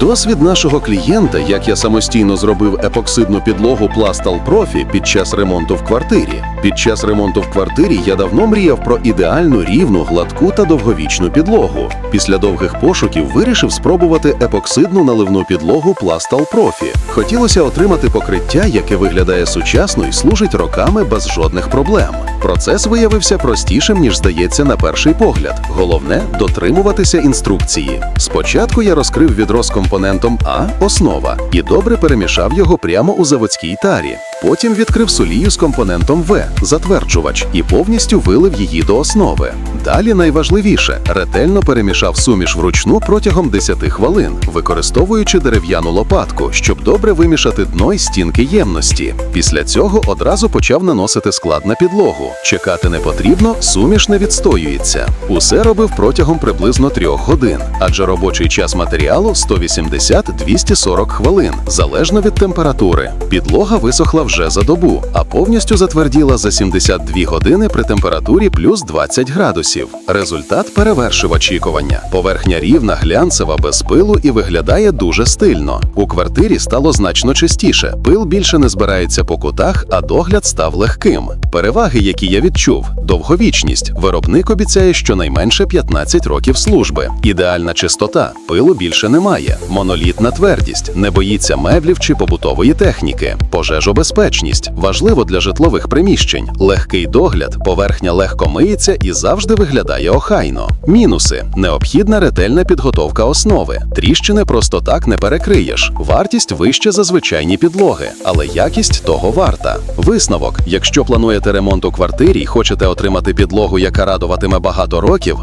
Досвід нашого клієнта, як я самостійно зробив епоксидну підлогу Пластал Профі під час ремонту в квартирі. Під час ремонту в квартирі я давно мріяв про ідеальну рівну, гладку та довговічну підлогу. Після довгих пошуків вирішив спробувати епоксидну наливну підлогу Пластал Профі. Хотілося отримати покриття, яке виглядає сучасно і служить роками без жодних проблем. Процес виявився простішим, ніж здається на перший погляд. Головне дотримуватися інструкції. Спочатку я розкрив відро з компонентом А основа і добре перемішав його прямо у заводській тарі. Потім відкрив солію з компонентом В затверджувач і повністю вилив її до основи. Далі найважливіше ретельно перемішав суміш вручну протягом 10 хвилин, використовуючи дерев'яну лопатку, щоб добре вимішати дно й стінки ємності. Після цього одразу почав наносити склад на підлогу. Чекати не потрібно, суміш не відстоюється. Усе робив протягом приблизно трьох годин, адже робочий час матеріалу 180-240 хвилин, залежно від температури. Підлога висохла вже за добу, а повністю затверділа за 72 години при температурі плюс 20 градусів. Результат перевершив очікування. Поверхня рівна, глянцева, без пилу і виглядає дуже стильно. У квартирі стало значно чистіше. Пил більше не збирається по кутах, а догляд став легким. Переваги, які я відчув: довговічність. Виробник обіцяє щонайменше 15 років служби. Ідеальна чистота, пилу більше немає. Монолітна твердість, не боїться меблів чи побутової техніки. Пожежобезпечність важливо для житлових приміщень. Легкий догляд, поверхня легко миється і завжди виглядає охайно. Мінуси: необхідна ретельна підготовка основи. Тріщини просто так не перекриєш. Вартість вища за звичайні підлоги, але якість того варта. Висновок: якщо плануєте ремонт у квартирі і хочете отримати підлогу, яка радуватиме багато років,